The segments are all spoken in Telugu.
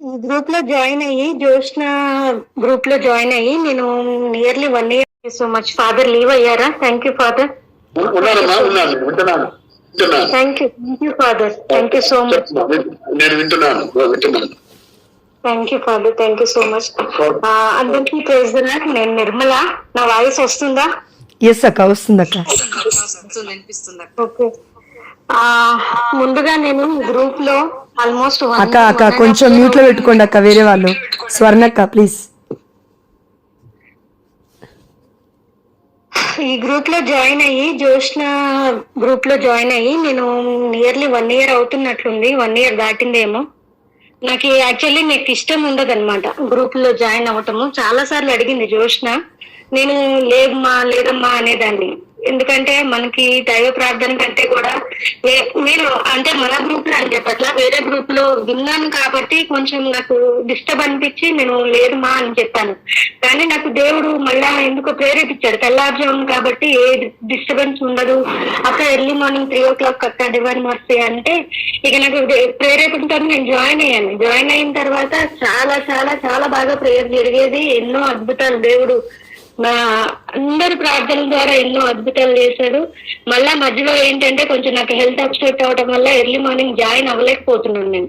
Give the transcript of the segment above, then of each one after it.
ఈ గ్రూప్లో జాయిన్ అయ్యి జోష్న గ్రూప్లో జాయిన్ అయ్యి నేను nearly one year so much father leave అయ్యారా? Thank you father thank you thank you father thank you so much నేను వింటున్నాను. వింటున్నాను. Thank you father thank you so much అందరికీ ప్రేజ్ నేను నిర్మల. నా వాయిస్ వస్తుందా? ఎస్ అక్క వస్తుంది అక్క ఓకే ముందుగా నేను గ్రూప్లో ఆల్మోస్ట్ అక్క అక్క కొంచెం మ్యూట్లో పెట్టుకోండి అక్క వేరే వాళ్ళు. స్వర్ణక్క ప్లీజ్ ఈ గ్రూప్లో జాయిన్ అయ్యి జోష్న గ్రూప్లో జాయిన్ అయ్యి నేను నియర్లీ వన్ ఇయర్ అవుతున్నట్లుంది. వన్ ఇయర్ దాటిందేమో. నాకు యాక్చువల్లీ నాకు ఇష్టం ఉండదు అనమాట గ్రూప్లో జాయిన్ అవ్వటము చాలా సార్లు అడిగింది జోష్న నేను లేదమ్మా లేదమ్మా అనేదాన్ని. ఎందుకంటే మనకి దైవ ప్రార్థన కంటే కూడా మీరు నేను అంటే మన గ్రూప్లో అని చెప్పట్లా వేరే గ్రూప్లో విన్నాను కాబట్టి కొంచెం నాకు డిస్టర్బ్ అనిపించి నేను లేదమ్మా అని చెప్పాను. కానీ నాకు దేవుడు మళ్ళా ఎందుకు ప్రేరేపించాడు. తెల్లారుజాము కాబట్టి ఏ డిస్టర్బెన్స్ ఉండదు. అక్క early morning three o'clock అక్క డివైన్ మర్సీ అంటే ఇక నాకు ప్రేరేపించడం నేను జాయిన్ అయ్యాను. జాయిన్ అయిన తర్వాత చాలా చాలా చాలా బాగా ప్రేయర్ జరిగేది. ఎన్నో అద్భుతాలు దేవుడు నా అందరి ప్రార్థనల ద్వారా ఎన్నో అద్భుతాలు చేశాడు. మళ్ళా మధ్యలో ఏంటంటే కొంచెం నాకు హెల్త్ అప్సెట్ అవడం వల్ల ఎర్లీ మార్నింగ్ జాయిన్ అవ్వలేకపోతున్నాను నేను.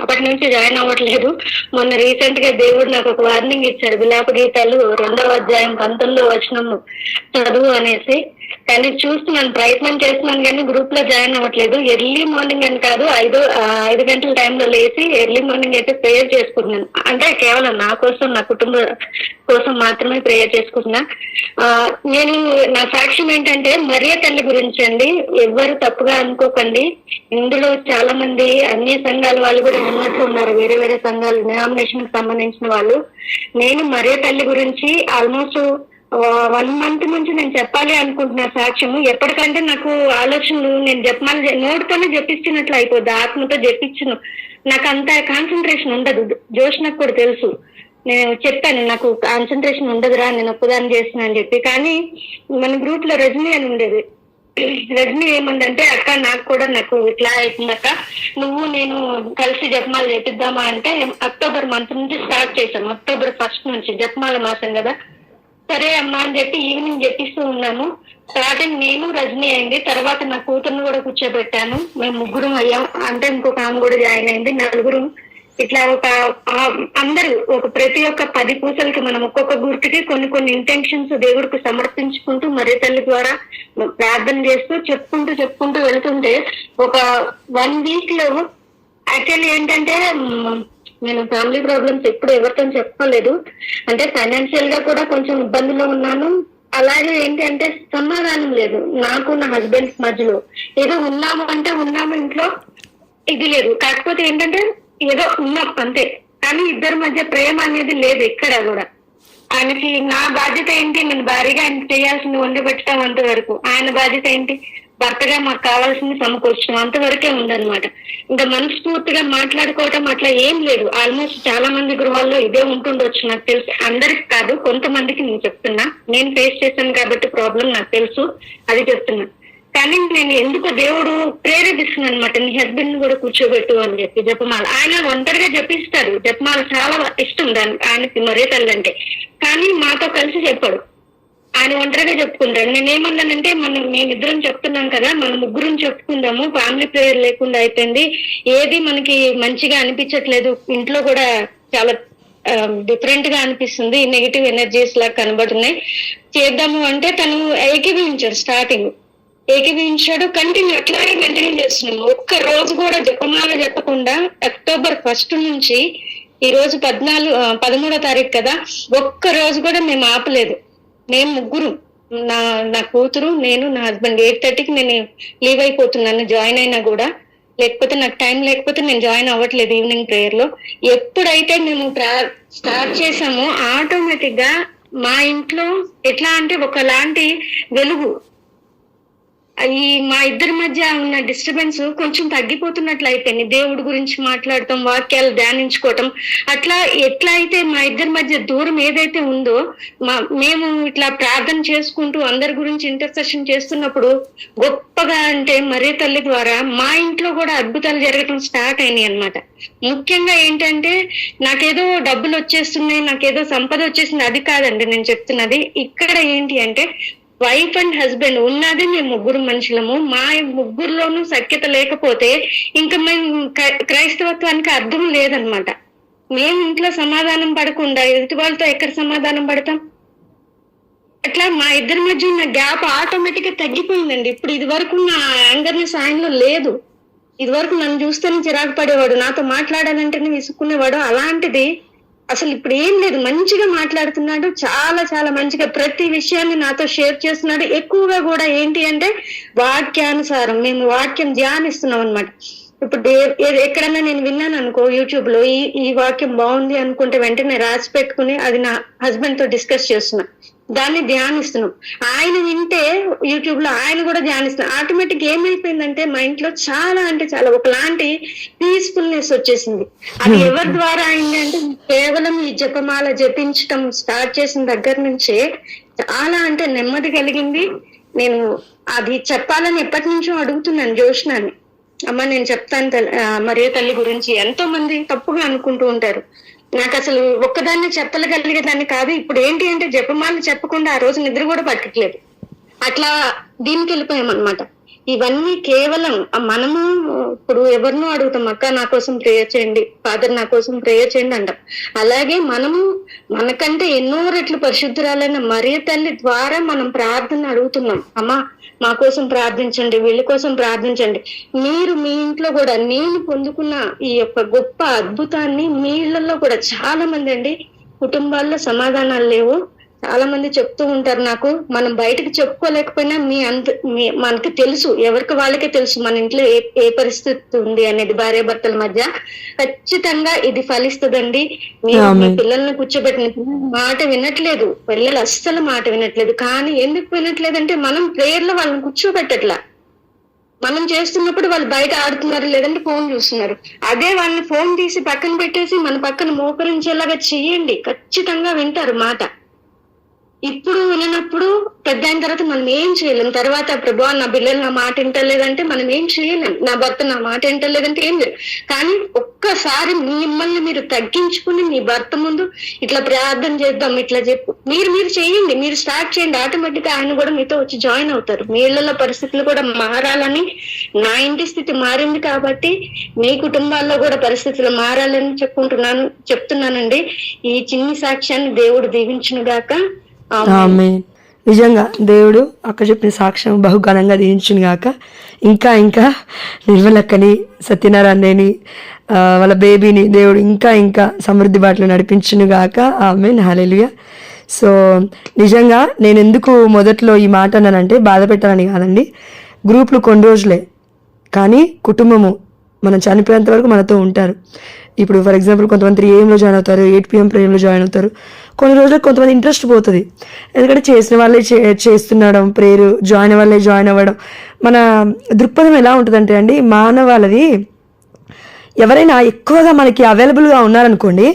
అప్పటి నుంచి జాయిన్ అవ్వట్లేదు. మొన్న రీసెంట్గా దేవుడు నాకు ఒక వార్నింగ్ ఇచ్చాడు. విలాప గీతాలు రెండవ అధ్యాయం పంతొమ్మిదో వచనము చదువు అనేసి. కానీ చూస్తున్నాను ప్రయత్నం చేస్తున్నాను కానీ గ్రూప్లో జాయిన్ అవ్వట్లేదు. ఎర్లీ మార్నింగ్ అని కాదు ఐదు ఐదు గంటల టైంలో లేచి ఎర్లీ మార్నింగ్ అయితే ప్రేయర్ చేసుకుంటున్నాను. అంటే కేవలం నా కోసం నా కుటుంబ కోసం మాత్రమే ప్రేయర్ చేసుకుంటున్నా. నేను నా సాక్ష్యం ఏంటంటే మరియ తల్లి గురించి అండి. ఎవ్వరు తప్పుగా అనుకోకండి. ఇందులో చాలా మంది అన్ని సంఘాల వాళ్ళు కూడా ఉన్నట్లు ఉన్నారు. వేరే వేరే సంఘాలు డినామినేషన్కి సంబంధించిన వాళ్ళు. నేను మరియ తల్లి గురించి ఆల్మోస్ట్ వన్ మంత్ నుంచి నేను చెప్పాలి అనుకుంటున్నా సాక్ష్యము. ఎప్పటికంటే నాకు ఆలోచనలు నేను చెప్పమని నోటితోనే జపించినట్లు అయిపోద్ది. ఆత్మతో జపించను నాకు అంత కాన్సన్ట్రేషన్ ఉండదు. జోష్ నాకు కూడా తెలుసు. నేను చెప్పాను నాకు కాన్సన్ట్రేషన్ ఉండదురా నేను ఒక్కదాన్ని చేస్తున్నా అని చెప్పి. కానీ మన గ్రూప్లో రజనీ అని ఉండేది. రజనీ ఏముందంటే అక్క నాకు కూడా నాకు ఇట్లా అవుతుంది అక్క. నువ్వు నేను కలిసి జపమాలు చేపిద్దామా అంటే అక్టోబర్ మంత్ నుంచి స్టార్ట్ చేశాం. అక్టోబర్ ఫస్ట్ నుంచి జపమాల మాసం కదా. సరే అమ్మా అని చెప్పి ఈవినింగ్ చెప్పిస్తూ ఉన్నాము. స్టార్టింగ్ నేను రజనీ అయింది. తర్వాత నా కూతుర్ని కూడా కూర్చోబెట్టాను మేము ముగ్గురం అయ్యాం. అంటే ఇంకొక ఆమె కూడా జాయిన్ అయింది. నలుగురు ఇట్లా ఒక అందరూ ఒక ప్రతి ఒక్క పది పూసలకి మనం ఒక్కొక్క గుర్తుకి కొన్ని కొన్ని ఇంటెన్షన్స్ దేవుడికి సమర్పించుకుంటూ మరి తల్లి ద్వారా ప్రార్థన చేస్తూ చెప్పుకుంటూ చెప్పుకుంటూ వెళ్తుంటే ఒక వన్ వీక్లో యాక్చువల్లీ ఏంటంటే నేను ఫ్యామిలీ ప్రాబ్లమ్స్ ఎప్పుడు ఎవరితో చెప్పలేదు. అంటే ఫైనాన్షియల్గా కూడా కొంచెం ఇబ్బందిలో ఉన్నాను. అలాగే ఏంటంటే సమాధానం లేదు. నాకు నా హస్బెండ్ మధ్యలో ఏదో ఉన్నాము అంటే ఉన్నాము ఇంట్లో ఇది లేదు. కాకపోతే ఏంటంటే ఏదో ఉన్నాం అంతే. కానీ ఇద్దరి మధ్య ప్రేమ అనేది లేదు ఎక్కడ కూడా. ఆయనకి నా బాధ్యత ఏంటి? నేను భారీగా ఆయన చేయాల్సింది వండి పెట్టడం అంతవరకు. ఆయన బాధ్యత ఏంటి? భర్తగా మాకు కావాల్సింది సమకూర్చడం అంతవరకే ఉందన్నమాట. ఇంకా మనస్ఫూర్తిగా మాట్లాడుకోవటం అట్లా ఏం లేదు. ఆల్మోస్ట్ చాలా మంది గృహాల్లో ఇదే ఉంటుండొచ్చు నాకు తెలుసు. అందరికి కాదు కొంతమందికి నేను చెప్తున్నా. నేను ఫేస్ చేశాను కాబట్టి ప్రాబ్లం నాకు తెలుసు. అది చెప్తున్నా. కానీ నేను ఎందుకు దేవుడు ప్రేరేపిస్తున్నాను అనమాట నీ హస్బెండ్ కూడా కూర్చోబెట్టు అని చెప్పి జపమాల. ఆయన ఒంటరిగా జపిస్తారు జపమాల చాలా ఇష్టం దానికి. ఆయనకి మరే తల్లి అంటే. కానీ మాతో కలిసి చెప్పాడు. ఆయన ఒంటరిగా చెప్పుకుంటాడు. నేను ఏమన్నానంటే మనం మేమిద్దరం చెప్తున్నాం కదా మనం ముగ్గురం చెప్పుకుందాము ఫ్యామిలీ ప్రేయర్ లేకుండా అయిపోయింది. ఏది మనకి మంచిగా అనిపించట్లేదు ఇంట్లో కూడా చాలా డిఫరెంట్గా అనిపిస్తుంది నెగిటివ్ ఎనర్జీస్ లాగా కనబడుతున్నాయి. చేద్దాము అంటే తను ఏకీభవించాడు స్టార్టింగ్ ఏకీభవించాడు కంటిన్యూ అట్లాగే కంటిన్యూ చేస్తున్నాము ఒక్క రోజు కూడా జపమాల చెప్పకుండా అక్టోబర్ ఫస్ట్ నుంచి ఈ రోజు పద్నాలుగు పదమూడో తారీఖు కదా ఒక్క రోజు కూడా మేము ఆపలేదు. మేము ముగ్గురు నా నా కూతురు నేను నా హస్బెండ్ ఎయిట్ థర్టీకి నేను లీవ్ అయిపోతున్నాను జాయిన్ అయినా కూడా. లేకపోతే నాకు టైం లేకపోతే నేను జాయిన్ అవ్వట్లేదు ఈవినింగ్ ప్రేయర్లో. ఎప్పుడైతే మేము స్టార్ట్ చేసామో ఆటోమేటిక్గా మా ఇంట్లో ఎట్లా అంటే ఒకలాంటి వెలుగు ఈ మా ఇద్దరి మధ్య ఉన్న డిస్టర్బెన్స్ కొంచెం తగ్గిపోతున్నట్లు అయిపోయింది దేవుడి గురించి మాట్లాడటం వాక్యాలు ధ్యానించుకోవటం అట్లా ఎట్లా అయితే మా ఇద్దరి మధ్య దూరం ఏదైతే ఉందో మా మేము ఇట్లా ప్రార్థన చేసుకుంటూ అందరి గురించి ఇంటర్సెషన్ చేస్తున్నప్పుడు గొప్పగా అంటే మరే తల్లి ద్వారా మా ఇంట్లో కూడా అద్భుతాలు జరగటం స్టార్ట్ అయినాయి అనమాట ముఖ్యంగా ఏంటంటే నాకేదో డబ్బులు వచ్చేస్తున్నాయి నాకేదో సంపద వచ్చేసింది అది కాదండి నేను చెప్తున్నది. ఇక్కడ ఏంటి అంటే వైఫ్ అండ్ హస్బెండ్ ఉన్నది మేము ముగ్గురు మనుషులము. మా ముగ్గురులోనూ సఖ్యత లేకపోతే ఇంకా మేము క్రై- క్రైస్తవత్వానికి అర్థం లేదనమాట మేము ఇంట్లో సమాధానం పడకుండా ఎదుటి వాళ్ళతో ఎక్కడ సమాధానం పడతాం? అట్లా మా ఇద్దరి మధ్య ఉన్న గ్యాప్ ఆటోమేటిక్గా తగ్గిపోయిందండి. ఇప్పుడు ఇది వరకు నా యాంగర్నెస్ ఆయనలో లేదు. ఇది వరకు నన్ను చూస్తేనే చిరాకు పడేవాడు. నాతో మాట్లాడాలంటేనే విసుక్కునేవాడు. అలాంటిది అసలు ఇప్పుడు ఏం లేదు మంచిగా మాట్లాడుతున్నాడు చాలా చాలా మంచిగా ప్రతి విషయాన్ని నాతో షేర్ చేస్తున్నాడు. ఎక్కువగా కూడా ఏంటి అంటే వాక్యానుసారం మేము వాక్యం ధ్యానిస్తున్నాం అనమాట ఇప్పుడు ఎక్కడన్నా నేను విన్నాను అనుకో యూట్యూబ్లో ఈ ఈ వాక్యం బాగుంది అనుకుంటే వెంటనే రాసి పెట్టుకుని అది నా హస్బెండ్తో డిస్కస్ చేస్తున్నా. దాన్ని ధ్యానిస్తున్నాం. ఆయన వింటే యూట్యూబ్లో ఆయన కూడా ధ్యానిస్తున్నాం ఆటోమేటిక్ ఏమైపోయిందంటే మా ఇంట్లో చాలా అంటే చాలా ఒకలాంటి పీస్ఫుల్నెస్ వచ్చేసింది. అది ఎవరి ద్వారా అయింది అంటే కేవలం ఈ జపమాల జపించటం స్టార్ట్ చేసిన దగ్గర నుంచే చాలా అంటే నెమ్మది కలిగింది. నేను అది చెప్పాలని ఎప్పటి నుంచో అడుగుతున్నాను జోష్నాని అమ్మ నేను చెప్తాను తల్లి- మరియ తల్లి గురించి ఎంతో మంది తప్పుగా అనుకుంటూ ఉంటారు. నాకు అసలు ఒక్కదాన్ని చెప్పగలిగేదాన్ని కాదు. ఇప్పుడు ఏంటి అంటే జపమాల చెప్పకుండా ఆ రోజు నిద్ర కూడా పట్టట్లేదు. అట్లా దీనికి వెళ్ళిపోయామన్నమాట ఇవన్నీ కేవలం మనము ఇప్పుడు ఎవరినో అడుగుతాం అక్క నా కోసం ప్రేయర్ చేయండి ఫాదర్ నా కోసం ప్రేయర్ చేయండి అంటాం. అలాగే మనము మనకంటే ఎన్నో రెట్లు పరిశుద్ధురాలైన మరియ తల్లి ద్వారా మనం ప్రార్థన అడుగుతున్నాం. అమ్మా మా కోసం ప్రార్థించండి వీళ్ళ కోసం ప్రార్థించండి. మీరు మీ ఇంట్లో కూడా నేను పొందుకున్న ఈ యొక్క గొప్ప అద్భుతాన్ని మీ ఇళ్ళలో కూడా చాలా మంది అండి కుటుంబాల్లో సమాధానాలు లేవు. చాలా మంది చెప్తూ ఉంటారు నాకు మనం బయటకు చెప్పుకోలేకపోయినా మీ అంత మీ- మనకి తెలుసు ఎవరికి వాళ్ళకే తెలుసు మన ఇంట్లో ఏ ఏ పరిస్థితి ఉంది అనేది భార్య భర్తల మధ్య. ఖచ్చితంగా ఇది ఫలిస్తుందండి. మీరు మీ. పిల్లల్ని కూర్చోబెట్టిన మాట వినట్లేదు. పిల్లలు అస్సలు మాట వినట్లేదు. కానీ ఎందుకు వినట్లేదంటే మనం ప్రేయర్లో వాళ్ళని కూర్చోబెట్టట్లా. మనం చేస్తున్నప్పుడు వాళ్ళు బయట ఆడుతున్నారు లేదంటే ఫోన్ చూస్తున్నారు. అదే వాళ్ళని ఫోన్ తీసి పక్కన పెట్టేసి మన పక్కన మోకరించేలాగా చెయ్యండి. ఖచ్చితంగా వింటారు మాట. ఇప్పుడు వినప్పుడు పెద్ద అయిన తర్వాత మనం ఏం చేయలేం. తర్వాత ప్రభా నా బిడ్డలు నా మాట వింటలేదంటే మనం ఏం చేయలేం. నా భర్త నా మాట వింటలేదంటే ఏం లేదు కానీ ఒక్కసారి మిమ్మల్ని మీరు తగ్గించుకుని మీ భర్త ముందు ఇట్లా ప్రార్థన చేద్దాం ఇట్లా చెప్పు. మీరు మీరు చేయండి. మీరు స్టార్ట్ చేయండి. ఆటోమేటిక్ ఆయన కూడా మీతో వచ్చి జాయిన్ అవుతారు. మీ ఇళ్ళలో పరిస్థితులు కూడా మారాలని నా ఇంటి స్థితి మారింది కాబట్టి మీ కుటుంబాల్లో కూడా పరిస్థితులు మారాలని చెప్పుకుంటున్నాను చెప్తున్నానండి. ఈ చిన్ని సాక్ష్యాన్ని దేవుడు దీవించును గాక ఆమె నిజంగా దేవుడు అక్క చెప్పిన సాక్ష్యం బహుఘనంగా దీవించును గాక. ఇంకా ఇంకా నిర్మలక్కని సత్యనారాయణని వాళ్ళ బేబీని దేవుడు ఇంకా ఇంకా సమృద్ధి బాటలు నడిపించును గాక. ఆమె హాలెలుయ సో నిజంగా నేను ఎందుకు మొదట్లో ఈ మాట అన్నానంటే బాధ పెట్టాలని కాదండి. గ్రూపులు కొన్ని రోజులే. కానీ కుటుంబము మనం చనిపోయేంత వరకు మనతో ఉంటారు. ఇప్పుడు ఫర్ ఎగ్జాంపుల్ కొంతమంది త్రీ ఏఎంలో జాయిన్ అవుతారు ఎయిట్ పిఎం ప్రేమ్లో జాయిన్ అవుతారు. కొన్ని రోజులకు కొంతమంది ఇంట్రెస్ట్ పోతుంది. ఎందుకంటే చేసిన వాళ్ళే చే చేస్తుండడం ప్రేయర్ జాయిన్ వాళ్ళే జాయిన్ అవ్వడం. మన దృక్పథం ఎలా ఉంటుందంటే అండి మానవాళది ఎవరైనా ఎక్కువగా మనకి అవైలబుల్గా ఉన్నారనుకోండి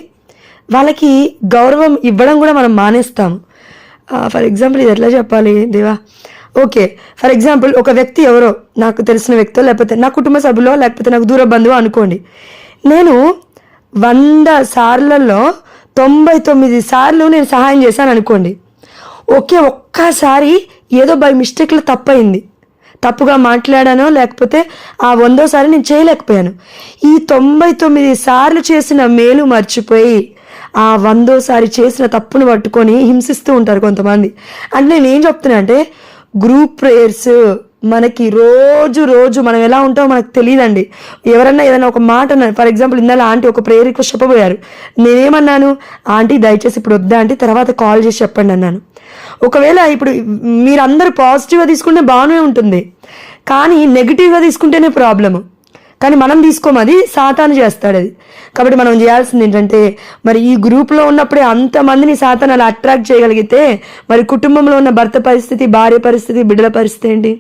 వాళ్ళకి గౌరవం ఇవ్వడం కూడా మనం మానేస్తాం. ఫర్ ఎగ్జాంపుల్ ఇది ఎట్లా చెప్పాలి దేవా? ఓకే. ఫర్ ఎగ్జాంపుల్ ఒక వ్యక్తి ఎవరో నాకు తెలిసిన వ్యక్తో లేకపోతే నా కుటుంబ సభ్యులో లేకపోతే నాకు దూర బంధువు అనుకోండి. నేను వంద సార్లలో తొంభై తొమ్మిది సార్లు నేను సహాయం చేశాను అనుకోండి. ఒకే ఒక్కసారి ఏదో బై మిస్టేక్లో తప్పయింది తప్పుగా మాట్లాడానో లేకపోతే ఆ వందోసారి నేను చేయలేకపోయాను. ఈ తొంభై తొమ్మిది సార్లు చేసిన మేలు మర్చిపోయి ఆ వందోసారి చేసిన తప్పును పట్టుకొని హింసిస్తూ ఉంటారు కొంతమంది. అంటే నేను ఏం చెప్తున్నా అంటే గ్రూప్ ప్రేయర్స్ మనకి రోజు రోజు మనం ఎలా ఉంటామో మనకు తెలియదండి. ఎవరన్నా ఏదైనా ఒక మాట అన్నారు ఫర్ ఎగ్జాంపుల్ ఇందాల ఆంటీ ఒక ప్రేయర్ రిక్వెస్ట్ చెప్పబోయారు. నేనేమన్నాను ఆంటీ దయచేసి ఇప్పుడు వద్దా ఆంటీ తర్వాత కాల్ చేసి చెప్పండి అన్నాను. ఒకవేళ ఇప్పుడు మీరందరూ పాజిటివ్గా తీసుకుంటే బాగానే ఉంటుంది. కానీ నెగిటివ్గా తీసుకుంటేనే ప్రాబ్లము కానీ మనం తీసుకోము అది సాతాను చేస్తాడు అది కాబట్టి మనం చేయాల్సింది ఏంటంటే మరి ఈ గ్రూప్లో ఉన్నప్పుడే అంతమందిని సాతాను అలా అట్రాక్ట్ చేయగలిగితే మరి కుటుంబంలో ఉన్న భర్త పరిస్థితి భార్య పరిస్థితి బిడ్డల పరిస్థితి ఏంటి?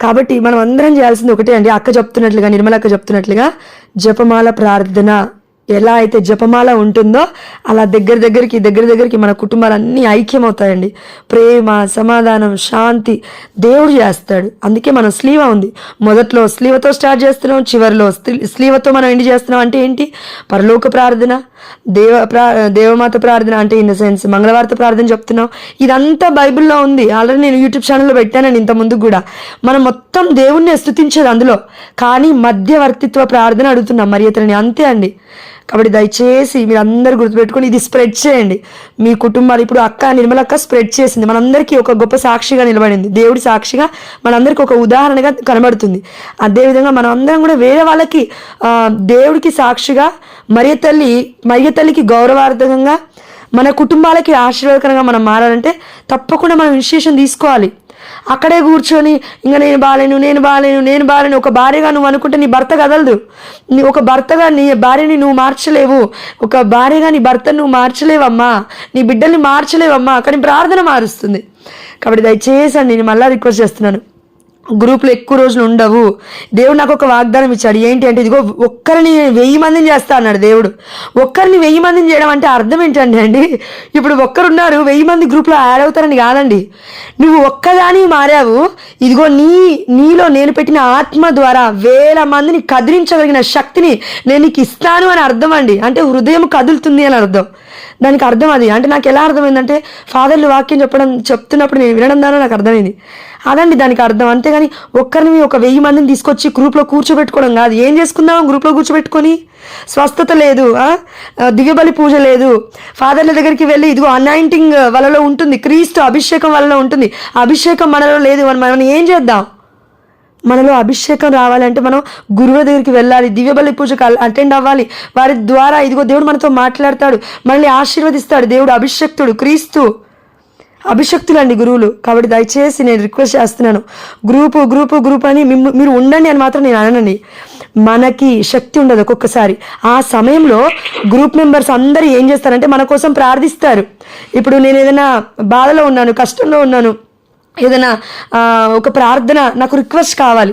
కాబట్టి మనం అందరం చేయాల్సింది ఒకటే అండి. అక్క చెప్తున్నట్లుగా నిర్మల అక్క చెప్తున్నట్లుగా జపమాల ప్రార్థన. ఎలా అయితే జపమాల ఉంటుందో అలా దగ్గర దగ్గరికి దగ్గర దగ్గరికి మన కుటుంబాలన్నీ ఐక్యమవుతాయండి. ప్రేమ సమాధానం శాంతి దేవుడు చేస్తాడు. అందుకే మనం స్లీవ ఉంది. మొదట్లో స్లీవతో స్టార్ట్ చేస్తున్నాం చివరిలో స్లీవతో మనం ఎండి చేస్తున్నాం అంటే ఏంటి? పరలోక ప్రార్థన దేవ ప్రా దేవమాత ప్రార్థన అంటే ఇన్ ద సెన్స్ మంగళవారత ప్రార్థన చెప్తున్నాం. ఇదంతా బైబిల్లో ఉంది. ఆల్రెడీ నేను యూట్యూబ్ ఛానల్లో పెట్టానండి ఇంత ముందు కూడా. మనం మొత్తం దేవుణ్ణి స్థుతించేది అందులో. కానీ మధ్యవర్తిత్వ ప్రార్థన అడుగుతున్నాం. మరి ఇతరుని అంతే అండి. కాబట్టి దయచేసి మీరు అందరు గుర్తుపెట్టుకొని ఇది స్ప్రెడ్ చేయండి. మీ కుటుంబాలు ఇప్పుడు అక్క నిర్మలక్క స్ప్రెడ్ చేసింది. మనందరికీ ఒక గొప్ప సాక్షిగా నిలబడింది. దేవుడి సాక్షిగా మనందరికీ ఒక ఉదాహరణగా కనబడుతుంది. అదేవిధంగా మనం అందరం కూడా వేరే వాళ్ళకి దేవుడికి సాక్షిగా మరియ తల్లి మరియ తల్లికి గౌరవార్థకంగా మన కుటుంబాలకి ఆశీర్వాదకరంగా మనం మారాలంటే తప్పకుండా మనం ఇనిషియేషన్ తీసుకోవాలి. అక్కడే కూర్చొని ఇంకా నేను బాలేను నేను బాలేను నేను బాలేను. ఒక భార్యగా నువ్వు అనుకుంటే నీ భర్త కదలదు. నీ ఒక భర్తగా నీ భార్యని నువ్వు మార్చలేవు. ఒక భార్యగా నీ భర్తను నువ్వు మార్చలేవమ్మా. నీ బిడ్డల్ని మార్చలేవమ్మా. కానీ ప్రార్థన మారుస్తుంది. కాబట్టి దయచేసి నేను మళ్ళీ రిక్వెస్ట్ చేస్తున్నాను. గ్రూప్లో ఎక్కువ రోజులు ఉండవు. దేవుడు నాకు ఒక వాగ్దానం ఇచ్చాడు. ఏంటి అంటే ఇదిగో ఒక్కరిని వెయ్యి మందిని చేస్తా అన్నాడు దేవుడు. ఒక్కరిని వెయ్యి మందిని చేయడం అంటే అర్థం ఏంటండి అండి ఇప్పుడు ఒక్కరున్నారు వెయ్యి మంది గ్రూప్లో యాడ్ అవుతారని కాదండి. నువ్వు ఒక్కదాని మారావు. ఇదిగో నీ నీలో నేను పెట్టిన ఆత్మ ద్వారా వేల మందిని కదిలించగలిగిన శక్తిని నేను నీకు ఇస్తాను అని అర్థం అండి. అంటే హృదయం కదులుతుంది అని అర్థం. దానికి అర్థం అది. అంటే నాకు ఎలా అర్థమైందంటే ఫాదర్లు వాక్యం చెప్పడం చెప్తున్నప్పుడు నేను వినడం ద్వారా నాకు అర్థమైంది. అదండి దానికి అర్థం. అంతేగాని ఒక్కరిని ఒక వెయ్యి మందిని తీసుకొచ్చి గ్రూప్లో కూర్చోబెట్టుకోవడం కాదు. ఏం చేసుకుందాం గ్రూప్లో కూర్చోబెట్టుకొని? స్వస్థత లేదు ఆ? దివ్యబలి పూజ లేదు. ఫాదర్ల దగ్గరికి వెళ్ళి ఇదిగో అనాయింటింగ్ వలలో ఉంటుంది క్రీస్తు అభిషేకం వలలో ఉంటుంది. అభిషేకం మనలో లేదు. మనం మనం ఏం చేద్దాం? మనలో అభిషేకం రావాలంటే మనం గురువుల దగ్గరికి వెళ్ళాలి దివ్యబలి పూజకు అటెండ్ అవ్వాలి. వారి ద్వారా ఇదిగో దేవుడు మనతో మాట్లాడతాడు మనల్ని ఆశీర్వదిస్తాడు దేవుడు అభిషక్తుడు క్రీస్తు. అభిషక్తులండి గురువులు. కాబట్టి దయచేసి నేను రిక్వెస్ట్ చేస్తున్నాను. గ్రూపు గ్రూపు గ్రూప్ అని మీరు ఉండండి అని మాత్రం నేను అననండి. మనకి శక్తి ఉండదు ఒక్కొక్కసారి. ఆ సమయంలో గ్రూప్ మెంబర్స్ అందరూ ఏం చేస్తారంటే మన కోసం ప్రార్థిస్తారు. ఇప్పుడు నేను ఏదైనా బాధలో ఉన్నాను కష్టంలో ఉన్నాను ఏదైనా ఒక ప్రార్థన నాకు రిక్వెస్ట్ కావాలి.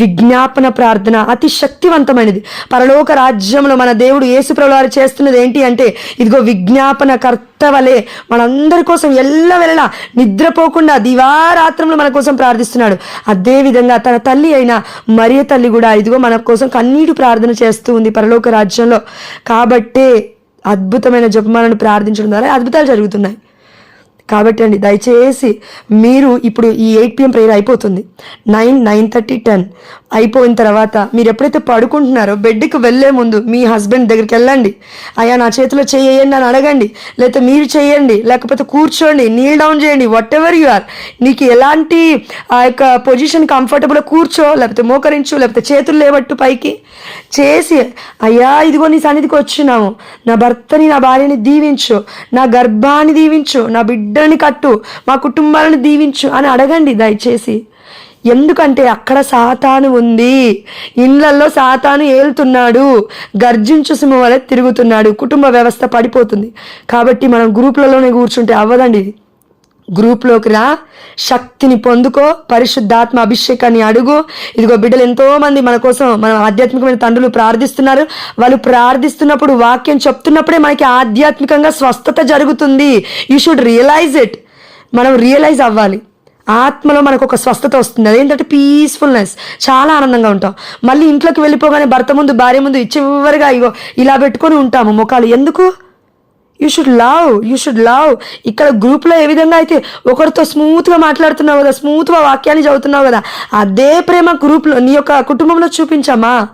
విజ్ఞాపన ప్రార్థన అతి శక్తివంతమైనది. పరలోక రాజ్యంలో మన దేవుడు యేసుప్రభు వారు చేస్తున్నది ఏంటి అంటే ఇదిగో విజ్ఞాపన కర్తవలే మనందరి కోసం ఎల్లవెల్లా నిద్రపోకుండా దివారాత్రంలో మన కోసం ప్రార్థిస్తున్నాడు. అదేవిధంగా తన తల్లి అయిన మరియ తల్లి కూడా ఇదిగో మన కోసం కన్నీటి ప్రార్థన చేస్తూ ఉంది పరలోక రాజ్యంలో. కాబట్టే అద్భుతమైన జపమాలను ప్రార్థించడం ద్వారా అద్భుతాలు జరుగుతున్నాయి. కాబట్టి అండి దయచేసి మీరు ఇప్పుడు ఈ ఎయిట్ పిఎం ప్రేయర్ అయిపోతుంది. నైన్ నైన్ థర్టీ టెన్ అయిపోయిన తర్వాత మీరు ఎప్పుడైతే పడుకుంటున్నారో బెడ్కి వెళ్ళే ముందు మీ హస్బెండ్ దగ్గరికి వెళ్ళండి. అయ్యా నా చేతిలో చేయండి అని అడగండి. లేకపోతే మీరు చేయండి లేకపోతే కూర్చోండి నీల్ డౌన్ చేయండి వాట్ ఎవర్ యు ఆర్ నీకు ఎలాంటి ఆ యొక్క పొజిషన్ కంఫర్టబుల్ కూర్చో లేకపోతే మోకరించు లేకపోతే చేతులు లేవట్టు పైకి. చేసి అయ్యా ఇదిగో నీ సన్నిధికి వచ్చినాము. నా భర్తని నా భార్యని దీవించు. నా గర్భాన్ని దీవించు. నా బిడ్డ బిడ్డని కట్టు మా కుటుంబాలను దీవించు అని అడగండి దయచేసి. ఎందుకంటే అక్కడ సాతాను ఉంది. ఇళ్ళలో సాతాను ఏలుతున్నాడు. గర్జించు సింహం వలె తిరుగుతున్నాడు. కుటుంబ వ్యవస్థ పడిపోతుంది. కాబట్టి మనం గ్రూపులలోనే కూర్చుంటే అవ్వదండి ఇది. గ్రూప్లోకి రా. శక్తిని పొందుకో. పరిశుద్ధాత్మ అభిషేకాన్ని అడుగు. ఇదిగో బిడ్డలు ఎంతోమంది మన కోసం మన ఆధ్యాత్మికమైన తండ్రులు ప్రార్థిస్తున్నారు. వాళ్ళు ప్రార్థిస్తున్నప్పుడు వాక్యం చెప్తున్నప్పుడే మనకి ఆధ్యాత్మికంగా స్వస్థత జరుగుతుంది. యూ షుడ్ రియలైజ్ ఇట్ మనం రియలైజ్ అవ్వాలి. ఆత్మలో మనకు ఒక స్వస్థత వస్తుంది. అదేంటంటే పీస్ఫుల్నెస్ చాలా ఆనందంగా ఉంటాం. మళ్ళీ ఇంట్లోకి వెళ్ళిపోగానే భర్త ముందు భార్య ముందు చివరిగా ఇగో ఇలా పెట్టుకొని ఉంటాము. ముఖాలు ఎందుకు? You should love you should love ఇక్కడ గ్రూప్లో ఏ విధంగా అయితే ఒకరితో స్మూత్గా మాట్లాడుతున్నావు కదా స్మూత్గా వాక్యాన్ని చదువుతున్నావు కదా అదే ప్రేమ గ్రూప్లో నీ యొక్క కుటుంబంలో చూపించమ్మా.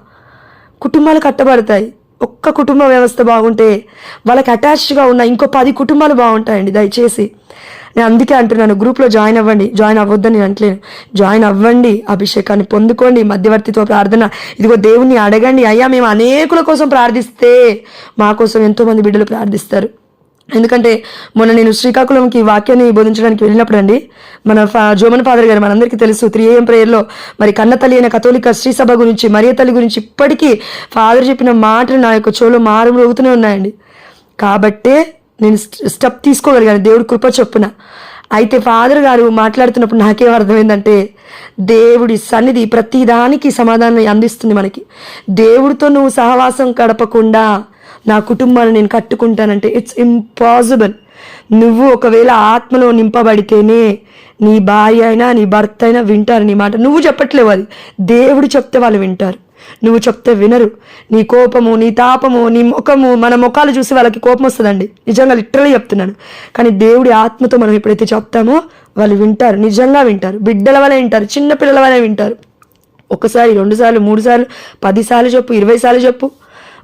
కుటుంబాలు కట్టబడతాయి. ఒక్క కుటుంబ వ్యవస్థ బాగుంటే వాళ్ళకి అటాచ్డ్గా ఉన్న ఇంకో పది కుటుంబాలు బాగుంటాయండి దయచేసి. నేను అందుకే అంటున్నాను గ్రూప్లో జాయిన్ అవ్వండి. జాయిన్ అవ్వద్దని నేను అంటలేను జాయిన్ అవ్వండి అభిషేకాన్ని పొందుకోండి మధ్యవర్తితో ప్రార్థన. ఇదిగో దేవుణ్ణి అడగండి అయ్యా మేము అనేకుల కోసం ప్రార్థిస్తే మా కోసం ఎంతోమంది బిడ్డలు ప్రార్థిస్తారు. ఎందుకంటే మొన్న నేను శ్రీకాకుళంకి వాక్యాన్ని బోధించడానికి వెళ్ళినప్పుడు అండి మన ఫా జోమన్ ఫాదర్ గారు మనందరికీ తెలుసు త్రీ ఏఎం ప్రేయర్లో మరి కన్న తల్లి అయిన కథోలిక శ్రీ సభ గురించి మరియ తల్లి గురించి ఇప్పటికీ ఫాదర్ చెప్పిన మాటలు నా యొక్క చెవులో మారు మ్రోగుతూనే ఉన్నాయండి. కాబట్టే నేను స్టెప్ తీసుకోగలిగాను దేవుడు కృప చొప్పున. అయితే ఫాదర్ గారు మాట్లాడుతున్నప్పుడు నాకేం అర్థమైందంటే దేవుడి సన్నిధి ప్రతిదానికి సమాధానం అందిస్తుంది మనకి. దేవుడితో నువ్వు సహవాసం గడపకుండా నా కుటుంబాన్ని నేను కట్టుకుంటానంటే ఇట్స్ ఇంపాసిబుల్ నువ్వు ఒకవేళ ఆత్మలో నింపబడితేనే నీ భార్య అయినా నీ భర్త అయినా వింటారు నీ మాట. నువ్వు చెప్పట్లేవు అది. దేవుడు చెప్తే వాళ్ళు వింటారు. నువ్వు చెప్తే వినరు. నీ కోపము నీ తాపము నీ ముఖము మన ముఖాలు చూసి వాళ్ళకి కోపం వస్తుందండి. నిజంగా లిటరలీ చెప్తున్నాను. కానీ దేవుడి ఆత్మతో మనం ఎప్పుడైతే చెప్తామో వాళ్ళు వింటారు. నిజంగా వింటారు. బిడ్డల వలె వింటారు. చిన్న పిల్లల వలె వింటారు. ఒకసారి రెండుసార్లు మూడుసార్లు మూడు సార్లు చెప్పు ఇరవై సార్లు చెప్పు.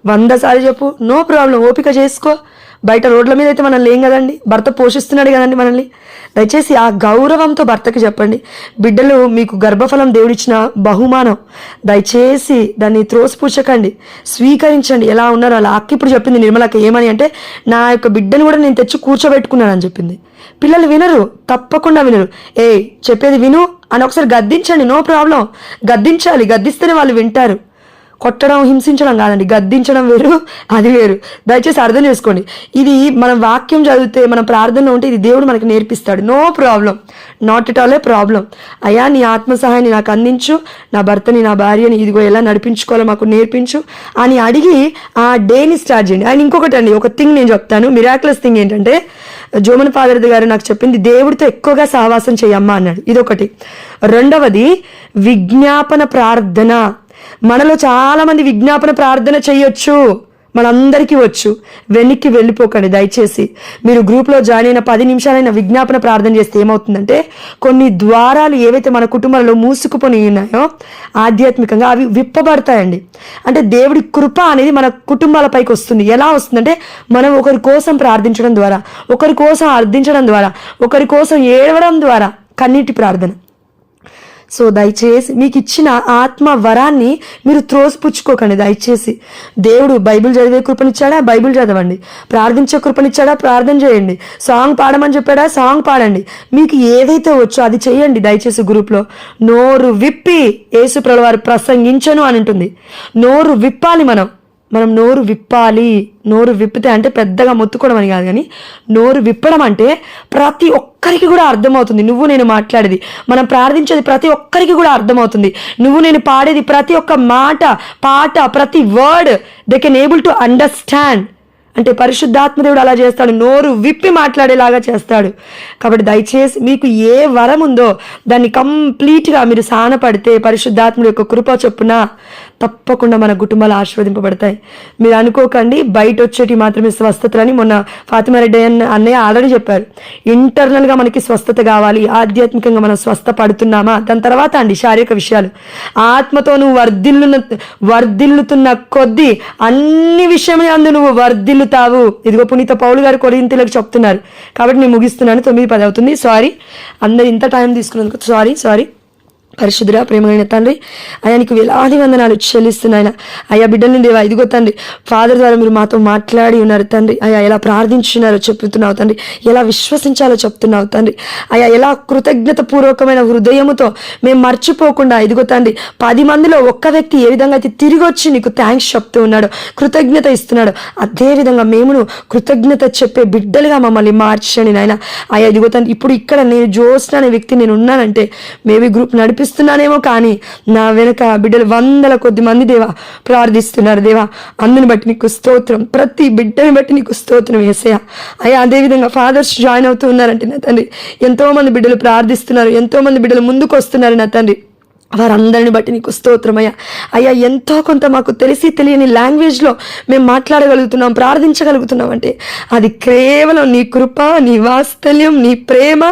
వంద సార్లు చెప్పు. నో ప్రాబ్లం ఓపిక చేసుకో. బయట రోడ్ల మీద అయితే మనం లేం కదండి? భర్త పోషిస్తున్నాడు కదండి మనల్ని. దయచేసి ఆ గౌరవంతో భర్తకి చెప్పండి. బిడ్డలు మీకు గర్భఫలం దేవుడిచ్చిన బహుమానం. దయచేసి దాన్ని త్రోసిపుచ్చకండి. స్వీకరించండి. ఎలా ఉన్నారో అలా. అక్క ఇప్పుడు చెప్పింది నిర్మలకి ఏమని అంటే నా యొక్క బిడ్డను కూడా నేను తెచ్చి కూర్చోబెట్టుకున్నాను అని చెప్పింది. పిల్లలు వినరు. తప్పకుండా వినరు. ఏ చెప్పేది విను. అని ఒకసారి గద్దించండి. No problem. గద్దించాలి. గద్దిస్తేనే వాళ్ళు వింటారు. కొట్టడం హింసించడం కాదండి. గద్దించడం వేరు అది వేరు. దయచేసి అర్థం చేసుకోండి. ఇది మనం వాక్యం చదివితే మనం ప్రార్థనలో ఉంటే ఇది దేవుడు మనకి నేర్పిస్తాడు. No problem. Not it all a problem. అయ్యా నీ ఆత్మ సహాయాన్ని నాకు అందించు. నా భర్తని నా భార్యని ఇదిగో ఎలా నడిపించుకోవాలో మాకు నేర్పించు. అని అడిగి ఆ డేని స్టార్ట్ చేయండి. ఆయన ఇంకొకటి అండి ఒక థింగ్ నేను చెప్తాను. మిరాక్లస్ థింగ్ ఏంటంటే జోమన్ ఫాదర్ గారు నాకు చెప్పింది దేవుడితో ఎక్కువగా సహవాసం చేయమ్మా అన్నాడు. ఇదొకటి. రెండవది విజ్ఞాపన ప్రార్థన. మనలో చాలామంది విజ్ఞాపన ప్రార్థన చేయొచ్చు. మనందరికీ వచ్చు. వెనక్కి వెళ్ళిపోకండి. దయచేసి మీరు గ్రూప్లో జాయిన్ అయిన పది నిమిషాలైన విజ్ఞాపన ప్రార్థన చేస్తే ఏమవుతుందంటే కొన్ని ద్వారాలు ఏవైతే మన కుటుంబంలో మూసుకుపోయి ఉన్నాయో ఆధ్యాత్మికంగా అవి విప్పబడతాయండి. అంటే దేవుడి కృప అనేది మన కుటుంబాలపైకి వస్తుంది. ఎలా వస్తుందంటే మనం ఒకరి కోసం ప్రార్థించడం ద్వారా ఒకరి కోసం అర్థించడం ద్వారా ఒకరి కోసం ఏడవడం ద్వారా కన్నీటి ప్రార్థన. సో దయచేసి మీకు ఇచ్చిన ఆత్మ వరాన్ని మీరు త్రోసిపుచ్చుకోకండి. దయచేసి దేవుడు బైబిల్ చదివే కృపనిచ్చాడా? బైబిల్ చదవండి. ప్రార్థించే కృపనిచ్చాడా? ప్రార్థన చేయండి. సాంగ్ పాడమని చెప్పాడా? సాంగ్ పాడండి. మీకు ఏదైతే వచ్చో అది చేయండి దయచేసి గ్రూప్లో. నోరు విప్పి యేసు వారు ప్రసంగించను అని ఉంటుంది నోరు విప్పాలి మనం. మనం నోరు విప్పాలి. నోరు విప్పితే అంటే పెద్దగా మొత్తుకోవడం అని కాదు కానీ నోరు విప్పడం అంటే ప్రతి ఒక్కరికి కూడా అర్థమవుతుంది. నువ్వు నేను మాట్లాడేది. మనం ప్రార్థించేది ప్రతి ఒక్కరికి కూడా అర్థమవుతుంది. నువ్వు నేను పాడేది ప్రతి ఒక్క మాట పాట ప్రతి word they can able to understand అంటే పరిశుద్ధాత్మదేవుడు అలా చేస్తాడు. నోరు విప్పి మాట్లాడేలాగా చేస్తాడు. కాబట్టి దయచేసి మీకు ఏ వరం ఉందో దాన్ని కంప్లీట్గా మీరు సానపడితే పరిశుద్ధాత్ముడు యొక్క కృప చొప్పున తప్పకుండా మన కుటుంబాలు ఆశీర్వదింపబడతాయి. మీరు అనుకోకండి బయట వచ్చేటి మాత్రమే స్వస్థతలని మొన్న ఫాతిమారెడ్డి అన్న అన్నయ్య ఆల్రెడీ చెప్పారు. ఇంటర్నల్గా మనకి స్వస్థత కావాలి ఆధ్యాత్మికంగా మనం స్వస్థ పడుతున్నామా దాని తర్వాత అండి శారీరక విషయాలు. ఆత్మతో నువ్వు వర్ధిల్లున వర్ధిల్లుతున్న కొద్దీ అన్ని విషయమే అందు నువ్వు వర్ధిల్లు తావు ఇదిగో పునీత పౌలు గారు కొరింతలకు చెప్తున్నారు. కాబట్టి నేను ముగిస్తున్నాను. తొమ్మిది పది అవుతుంది. సారీ అందరు ఇంత టైం తీసుకున్నందుకు సారీ సారీ పరిశుద్ధురా ప్రేమైన తండ్రి ఆయనకి వేలాది వందనాలు చెల్లిస్తున్నాయన అయ్యా బిడ్డల్ని దేవా ఇదిగో తండ్రి ఫాదర్ ద్వారా మీరు మాతో మాట్లాడి ఉన్నారు తండ్రి. అయ్యా ఎలా ప్రార్థించున్నారో చెప్తున్నావు తండ్రి. ఎలా విశ్వసించాలో చెప్తున్నావు తండ్రి. అయ్యా ఎలా కృతజ్ఞత పూర్వకమైన హృదయముతో మేము మర్చిపోకుండా ఇదిగో తండ్రి పది మందిలో ఒక్క వ్యక్తి ఏ విధంగా అయితే తిరిగి వచ్చి నీకు థ్యాంక్స్ చెప్తూ ఉన్నాడు కృతజ్ఞత ఇస్తున్నాడు అదే విధంగా మేమును కృతజ్ఞత చెప్పే బిడ్డలుగా మమ్మల్ని మార్చండి నాయన. అయ్యా ఇదిగో తండ్రి ఇప్పుడు ఇక్కడ నేను జోస్న అనే వ్యక్తి నేను ఉన్నానంటే మేబీ గ్రూప్ నడిపి నడిపిస్తున్నానేమో కానీ నా వెనక బిడ్డలు వందల కొద్ది మంది దేవా ప్రార్థిస్తున్నారు దేవా. అందుని బట్టి నీకు స్తోత్రం. ప్రతి బిడ్డని బట్టి నీకు స్తోత్రం వేసేయ అయ్యా అదేవిధంగా ఫాదర్స్ జాయిన్ అవుతూ ఉన్నారంటే నా తండ్రి ఎంతో మంది బిడ్డలు ప్రార్థిస్తున్నారు ఎంతో మంది బిడ్డలు ముందుకు వస్తున్నారు నా తండ్రి. వారందరిని బట్టి నీకు స్తోత్రమయ్యా. అయ్యా ఎంతో కొంత మాకు తెలిసి తెలియని లాంగ్వేజ్లో మేము మాట్లాడగలుగుతున్నాం ప్రార్థించగలుగుతున్నాం అంటే అది కేవలం నీ కృప నీ వాత్సల్యం నీ ప్రేమ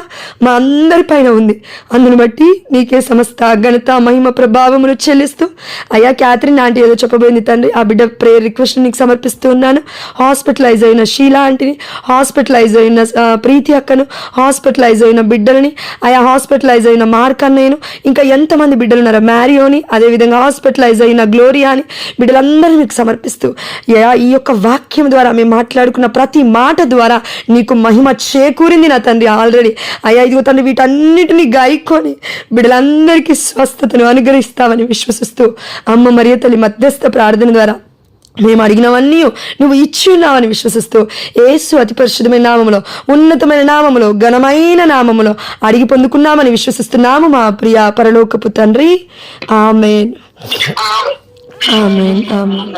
మా అందరిపైన ఉంది. అందుని బట్టి నీకే సమస్త ఘనత మహిమ ప్రభావమును చెల్లిస్తూ అయ్యా క్యాథరిన్ ఆంటీ ఏదో చెప్పబోయింది తండ్రి ఆ బిడ్డ ప్రేయర్ రిక్వెస్ట్ నీకు సమర్పిస్తూ ఉన్నాను. హాస్పిటలైజ్ అయిన షీలా ఆంటీని హాస్పిటలైజ్ అయిన ప్రీతి అక్కను హాస్పిటలైజ్ అయిన బిడ్డలని ఆయా హాస్పిటలైజ్ అయిన మార్క్ అన్నయ్యను ఇంకా ఎంతమంది బిడ్డ ఉన్నారో మ్యారియోని అదేవిధంగా హాస్పిటలైజ్ అయిన గ్లోరియాని బిడ్డలందరూ మీకు సమర్పిస్తూ ఈ యొక్క వాక్యం ద్వారా మేము మాట్లాడుకున్న ప్రతి మాట ద్వారా నీకు మహిమ చేకూరింది నా తండ్రి. ఆల్రెడీ అయ్యా ఇదిగో తండ్రి వీటన్నిటిని గాయకొని బిడ్డలందరికీ స్వస్థతను అనుగ్రహిస్తామని విశ్వసిస్తూ అమ్మ మరియ తల్లి మధ్యస్థ ప్రార్థన ద్వారా మేము అడిగినవన్నీ నువ్వు ఇచ్చి ఉన్నావని విశ్వసిస్తూ యేసు అతి పరిశుద్ధమైన నామములో ఉన్నతమైన నామములో ఘనమైన నామములో అడిగి పొందుకున్నామని విశ్వసిస్తున్నాము మా ప్రియ పరలోకపు తండ్రి. ఆమెన్. ఆమెన్. ఆమెన్.